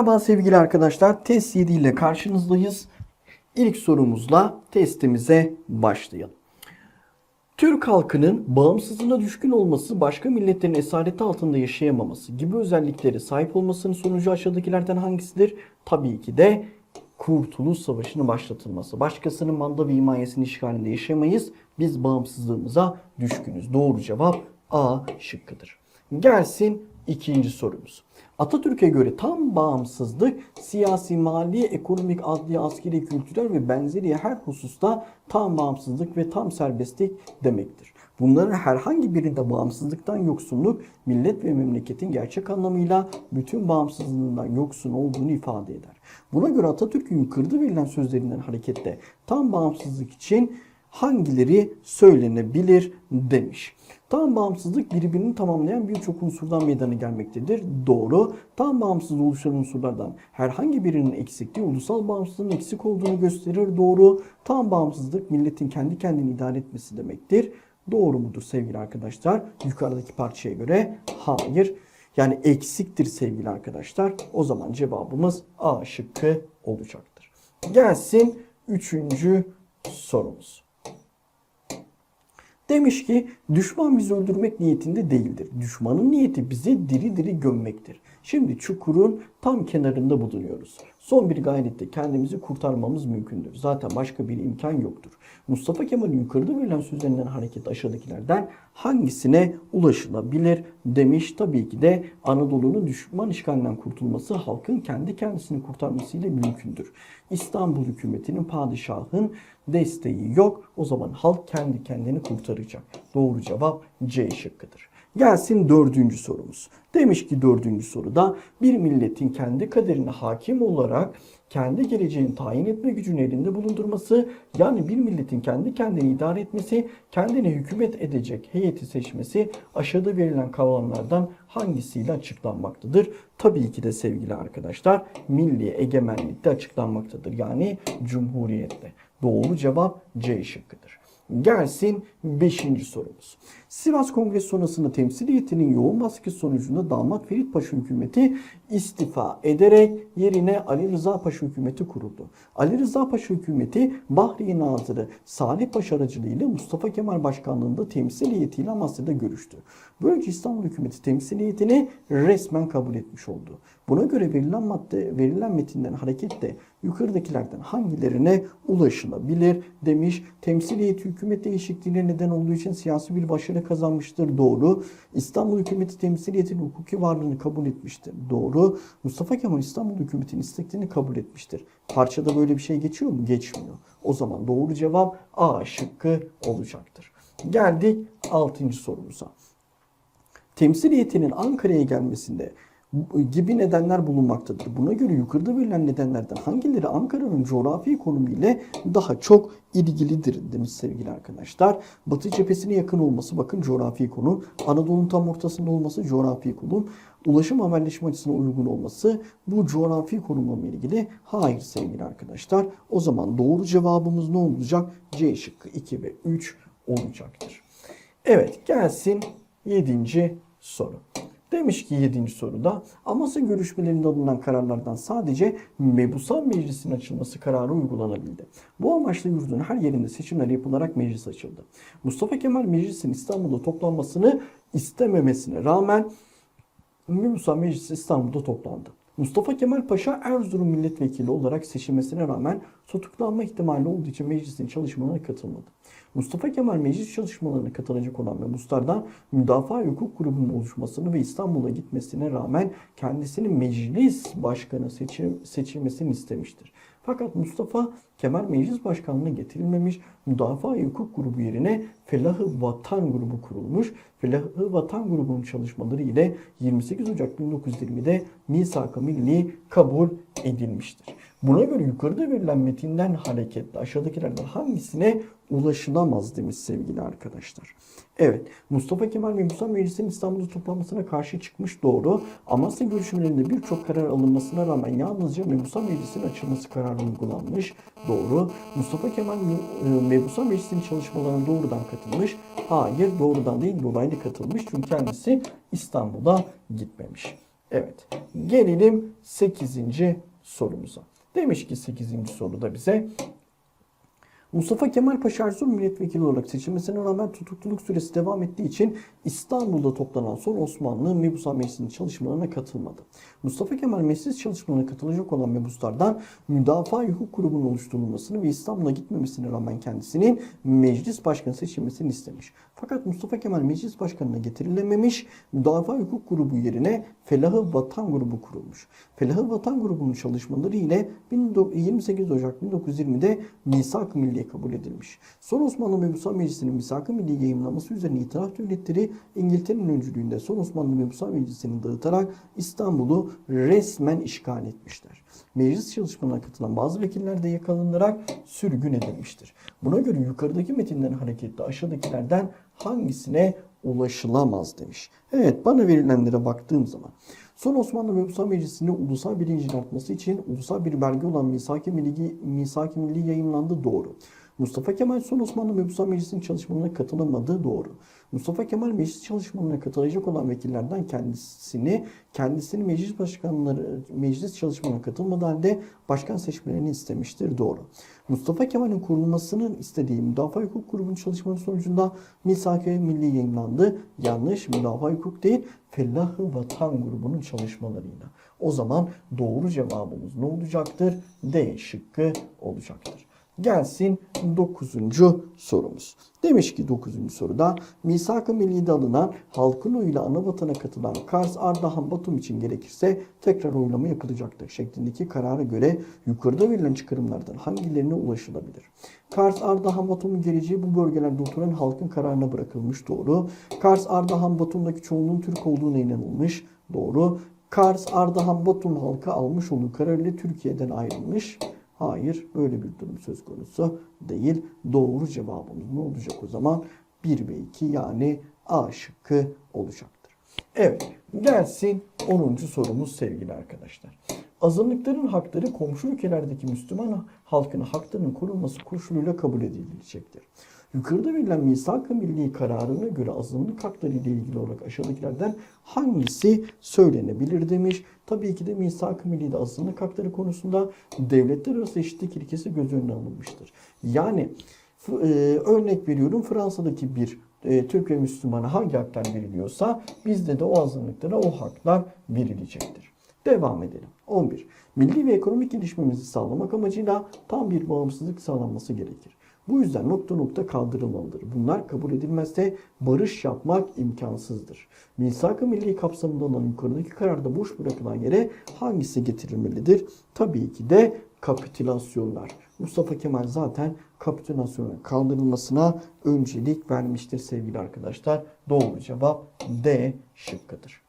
Merhaba sevgili arkadaşlar. Test 7 ile karşınızdayız. İlk sorumuzla testimize başlayalım. Türk halkının bağımsızlığına düşkün olması, başka milletlerin esareti altında yaşayamaması gibi özelliklere sahip olmasının sonucu aşağıdakilerden hangisidir? Tabii ki de Kurtuluş Savaşı'nın başlatılması. Başkasının manda ve himayesinin işgalinde yaşamayız. Biz bağımsızlığımıza düşkünüz. Doğru cevap A şıkkıdır. Gelsin ikinci sorumuz. Atatürk'e göre tam bağımsızlık siyasi, mali, ekonomik, adli, askeri, kültürel ve benzeri her hususta tam bağımsızlık ve tam serbestlik demektir. Bunların herhangi birinde bağımsızlıktan yoksunluk, millet ve memleketin gerçek anlamıyla bütün bağımsızlığından yoksun olduğunu ifade eder. Buna göre Atatürk'ün yukarıda verilen sözlerinden hareketle tam bağımsızlık için hangileri söylenebilir demiş. Tam bağımsızlık birbirini tamamlayan birçok unsurdan meydana gelmektedir. Doğru. Tam bağımsız oluşan unsurlardan herhangi birinin eksikliği ulusal bağımsızlığın eksik olduğunu gösterir. Doğru. Tam bağımsızlık milletin kendi kendini idare etmesi demektir. Doğru mudur sevgili arkadaşlar? Yukarıdaki parçaya göre hayır. Yani eksiktir sevgili arkadaşlar. O zaman cevabımız A şıkkı olacaktır. Gelsin üçüncü sorumuz. Demiş ki düşman bizi öldürmek niyetinde değildir. Düşmanın niyeti bizi diri diri gömmektir. Şimdi çukurun tam kenarında bulunuyoruz. Son bir gayrette kendimizi kurtarmamız mümkündür. Zaten başka bir imkan yoktur. Mustafa Kemal'in yukarıda verilen sözlerinden hareket aşağıdakilerden hangisine ulaşılabilir demiş. Tabii ki de Anadolu'nun düşman işgalinden kurtulması halkın kendi kendisini kurtarmasıyla mümkündür. İstanbul hükümetinin padişahın desteği yok. O zaman halk kendi kendini kurtaracak. Doğru cevap C şıkkıdır. Gelsin dördüncü sorumuz. Demiş ki dördüncü soruda bir milletin kendi kaderine hakim olarak kendi geleceğini tayin etme gücünü elinde bulundurması yani bir milletin kendi kendini idare etmesi, kendine hükümet edecek heyeti seçmesi aşağıda verilen kavramlardan hangisiyle açıklanmaktadır? Tabii ki de sevgili arkadaşlar milli egemenlikte açıklanmaktadır. Yani cumhuriyette. Doğru cevap C şıkkıdır. Gelsin 5. sorumuz. Sivas Kongresi sonrasında temsiliyetinin yoğun baskı sonucunda damat Ferit Paşa hükümeti istifa ederek yerine Ali Rıza Paşa hükümeti kuruldu. Ali Rıza Paşa hükümeti Bahriye Nazırı Salih Paşa aracılığıyla Mustafa Kemal başkanlığında temsiliyetiyle Amasya'da görüştü. Böylece İstanbul hükümeti temsiliyetini resmen kabul etmiş oldu. Buna göre verilen madde, verilen metinden hareketle yukarıdakilerden hangilerine ulaşılabilir demiş. Temsiliyet hükümet değişikliğine neden olduğu için siyasi bir başarı kazanmıştır. Doğru. İstanbul hükümeti temsiliyetinin hukuki varlığını kabul etmiştir. Doğru. Mustafa Kemal İstanbul hükümetinin isteklerini kabul etmiştir. Parçada böyle bir şey geçiyor mu? Geçmiyor. O zaman doğru cevap A şıkkı olacaktır. Geldik 6. sorumuza. Temsiliyetinin Ankara'ya gelmesinde gibi nedenler bulunmaktadır. Buna göre yukarıda verilen nedenlerden hangileri Ankara'nın coğrafi konumu ile daha çok ilgilidir demiş sevgili arkadaşlar. Batı cephesine yakın olması bakın coğrafi konu. Anadolu'nun tam ortasında olması coğrafi konu. Ulaşım haberleşme açısına uygun olması bu coğrafi konumla ilgili hayır sevgili arkadaşlar. O zaman doğru cevabımız ne olacak? C şıkkı 2 ve 3 olacaktır. Evet gelsin 7. soru. Demiş ki 7. soruda Amasya görüşmelerinde alınan kararlardan sadece Mebusan Meclisi'nin açılması kararı uygulanabildi. Bu amaçla yurdun her yerinde seçimler yapılarak meclis açıldı. Mustafa Kemal Meclis'in İstanbul'da toplanmasını istememesine rağmen Mebusan Meclisi İstanbul'da toplandı. Mustafa Kemal Paşa Erzurum milletvekili olarak seçilmesine rağmen tutuklanma ihtimali olduğu için meclisin çalışmalarına katılmadı. Mustafa Kemal meclis çalışmalarına katılacak olan ve Mustar'dan müdafaa hukuk grubunun oluşmasını ve İstanbul'a gitmesine rağmen kendisinin meclis başkanı seçil seçilmesini istemiştir. Fakat Mustafa Kemal meclis başkanlığına getirilmemiş, müdafaa hukuk grubu yerine Felahı Vatan grubu kurulmuş. Felahı Vatan grubunun çalışmaları ile 28 Ocak 1920'de Misak-ı Milli kabul edilmiştir. Buna göre yukarıda verilen metinden hareketle aşağıdakilerden hangisine ulaşılamaz demiş sevgili arkadaşlar. Evet Mustafa Kemal ve Musa Meclis'in İstanbul'da toplanmasına karşı çıkmış doğru. Amasya görüşmelerinde birçok karar alınmasına rağmen yalnızca Mebusa Meclisi'nin açılması kararı uygulanmış. Doğru. Mustafa Kemal Mebusa Meclisi'nin çalışmalarına doğrudan katılmış. Hayır doğrudan değil dolaylı katılmış. Çünkü kendisi İstanbul'a gitmemiş. Evet. Gelelim 8. sorumuza. Demiş ki 8. soruda bize Mustafa Kemal Paşa Erzurum milletvekili olarak seçilmesine rağmen tutukluluk süresi devam ettiği için İstanbul'da toplanan son Osmanlı Mebusa Meclisi'nin çalışmalarına katılmadı. Mustafa Kemal meclis çalışmalarına katılacak olan mebuslardan müdafaa hukuk grubunun oluşturulmasını ve İstanbul'a gitmemesine rağmen kendisinin meclis başkanı seçilmesini istemiş. Fakat Mustafa Kemal meclis başkanına getirilememiş, müdafaa hukuk grubu yerine Felahı Vatan grubu kurulmuş. Felahı Vatan grubunun çalışmaları ile 28 Ocak 1920'de Misak-ı Milliye kabul edilmiş. Son Osmanlı Mebusa Meclisi'nin Misak-ı Milliye yayınlaması üzerine itiraf devletleri İngiltere'nin öncülüğünde Son Osmanlı Mebusa Meclisi'ni dağıtarak İstanbul'u resmen işgal etmişler. Meclis çalışmalarına katılan bazı vekiller de yakalanarak sürgün edilmiştir. Buna göre yukarıdaki metinlerin hareketle aşağıdakilerden hangisine ulaşılamaz demiş. Evet bana verilenlere baktığım zaman Son Osmanlı Mebusa Meclisi'nde ulusal bilincin artması için ulusal bir belge olan Misak-ı Milli, Misak Milli yayınlandı doğru. Mustafa Kemal Son Osmanlı Mebusa Meclisi'nin çalışmalarına katılamadığı doğru. Mustafa Kemal meclis çalışmalarına katılacak olan vekillerden kendisini kendisini meclis başkanları meclis çalışmalarına katılmadığı halde başkan seçmelerini istemiştir. Doğru. Mustafa Kemal'in kurulmasının istediği müdafaa hukuk grubunun çalışmaları sonucunda Misak-ı Milli yayınlandı. Yanlış müdafaa hukuk değil Fellah-ı Vatan grubunun çalışmalarıyla. O zaman doğru cevabımız ne olacaktır? D şıkkı olacaktır. Gelsin 9. sorumuz. Demiş ki 9. soruda Misak-ı Milli'de alınan halkın oyuyla ana vatana katılan Kars, Ardahan, Batum için gerekirse tekrar oylama yapılacaktır şeklindeki karara göre yukarıda verilen çıkarımlardan hangilerine ulaşılabilir? Kars, Ardahan, Batum'un geleceği bu bölgelerde oturan halkın kararına bırakılmış doğru. Kars, Ardahan, Batum'daki çoğunluğun Türk olduğuna inanılmış doğru. Kars, Ardahan, Batum halkı almış olduğu kararıyla Türkiye'den ayrılmış. Hayır böyle bir durum söz konusu değil. Doğru cevabımız ne olacak o zaman? 1 ve 2 yani A şıkkı olacaktır. Evet gelsin 10. sorumuz sevgili arkadaşlar. Azınlıkların hakları komşu ülkelerdeki Müslüman halkın haklarının korunması koşuluyla kabul edilecektir. Yukarıda verilen misak-ı milli kararına göre azınlık hakları ile ilgili olarak aşağıdakilerden hangisi söylenebilir demiş. Tabii ki de misak-ı milli'de azınlık hakları konusunda devletler arası eşitlik ilkesi göz önüne alınmıştır. Yani e, örnek veriyorum Fransa'daki bir e, Türk ve Müslümana hangi haklar veriliyorsa bizde de o azınlıklara o haklar verilecektir. Devam edelim. 11. Milli ve ekonomik gelişmemizi sağlamak amacıyla tam bir bağımsızlık sağlanması gerekir. Bu yüzden nokta nokta kaldırılmalıdır. Bunlar kabul edilmezse barış yapmak imkansızdır. Misak-ı Milli kapsamında olan yukarıdaki kararda boş bırakılan yere hangisi getirilmelidir? Tabii ki de kapitülasyonlar. Mustafa Kemal zaten kapitülasyonun kaldırılmasına öncelik vermiştir sevgili arkadaşlar. Doğru cevap D şıkkıdır.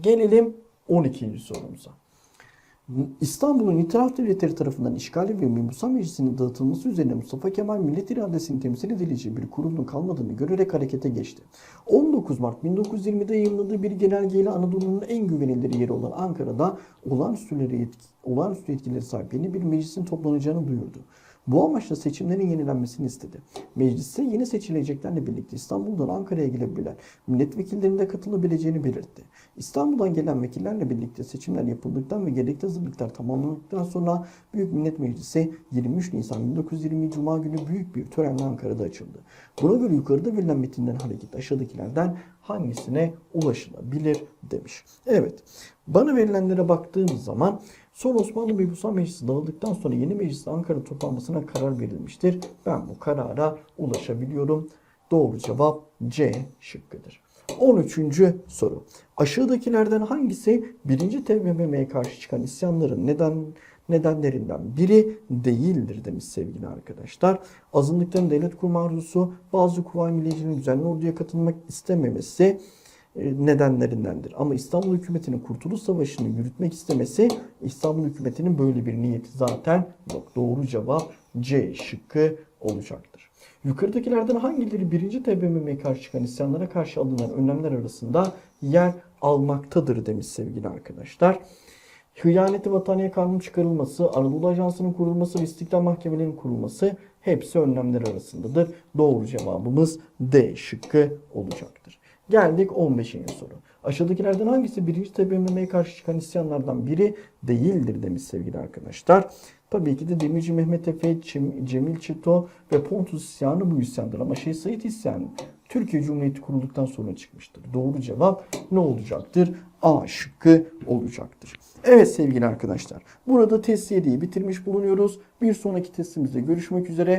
Gelelim 12. sorumuza. İstanbul'un itiraf devletleri tarafından işgali ve Mebusa Meclisi'nin dağıtılması üzerine Mustafa Kemal millet iradesini temsil edileceği bir kurulun kalmadığını görerek harekete geçti. 19 Mart 1920'de yayınladığı bir genelgeyle Anadolu'nun en güvenilir yeri olan Ankara'da olağanüstü, yetki, olağanüstü yetkileri sahip yeni bir meclisin toplanacağını duyurdu. Bu amaçla seçimlerin yenilenmesini istedi. Meclise yeni seçileceklerle birlikte İstanbul'dan Ankara'ya gelebilen milletvekillerinin de katılabileceğini belirtti. İstanbul'dan gelen vekillerle birlikte seçimler yapıldıktan ve gerekli hazırlıklar tamamlandıktan sonra Büyük Millet Meclisi 23 Nisan 1920 Cuma günü büyük bir törenle Ankara'da açıldı. Buna göre yukarıda verilen metinden hareket aşağıdakilerden hangisine ulaşılabilir demiş. Evet bana verilenlere baktığımız zaman Son Osmanlı Mebusa Meclisi dağıldıktan sonra yeni mecliste Ankara toplanmasına karar verilmiştir. Ben bu karara ulaşabiliyorum. Doğru cevap C şıkkıdır. 13. soru. Aşağıdakilerden hangisi 1. TBMM'ye karşı çıkan isyanların neden nedenlerinden biri değildir demiş sevgili arkadaşlar. Azınlıkların devlet kurma arzusu, bazı Kuvayi Milliyecilerin düzenli orduya katılmak istememesi, nedenlerindendir. Ama İstanbul hükümetinin Kurtuluş Savaşı'nı yürütmek istemesi İstanbul hükümetinin böyle bir niyeti zaten yok. Doğru cevap C şıkkı olacaktır. Yukarıdakilerden hangileri 1. TBMM'ye karşı çıkan isyanlara karşı alınan önlemler arasında yer almaktadır demiş sevgili arkadaşlar. Hıyaneti vataniye kanunun çıkarılması, Anadolu Ajansı'nın kurulması ve İstiklal Mahkemelerinin kurulması hepsi önlemler arasındadır. Doğru cevabımız D şıkkı olacaktır. Geldik 15. soru. Aşağıdakilerden hangisi 1. Tabi Mehmet'e karşı çıkan isyanlardan biri değildir demiş sevgili arkadaşlar. Tabii ki de Demirci Mehmet Efe, Cem- Cemil Çeto ve Pontus isyanı bu isyandır. Ama Şeyh Said isyanı Türkiye Cumhuriyeti kurulduktan sonra çıkmıştır. Doğru cevap ne olacaktır? A şıkkı olacaktır. Evet sevgili arkadaşlar. Burada test 7'yi bitirmiş bulunuyoruz. Bir sonraki testimizde görüşmek üzere.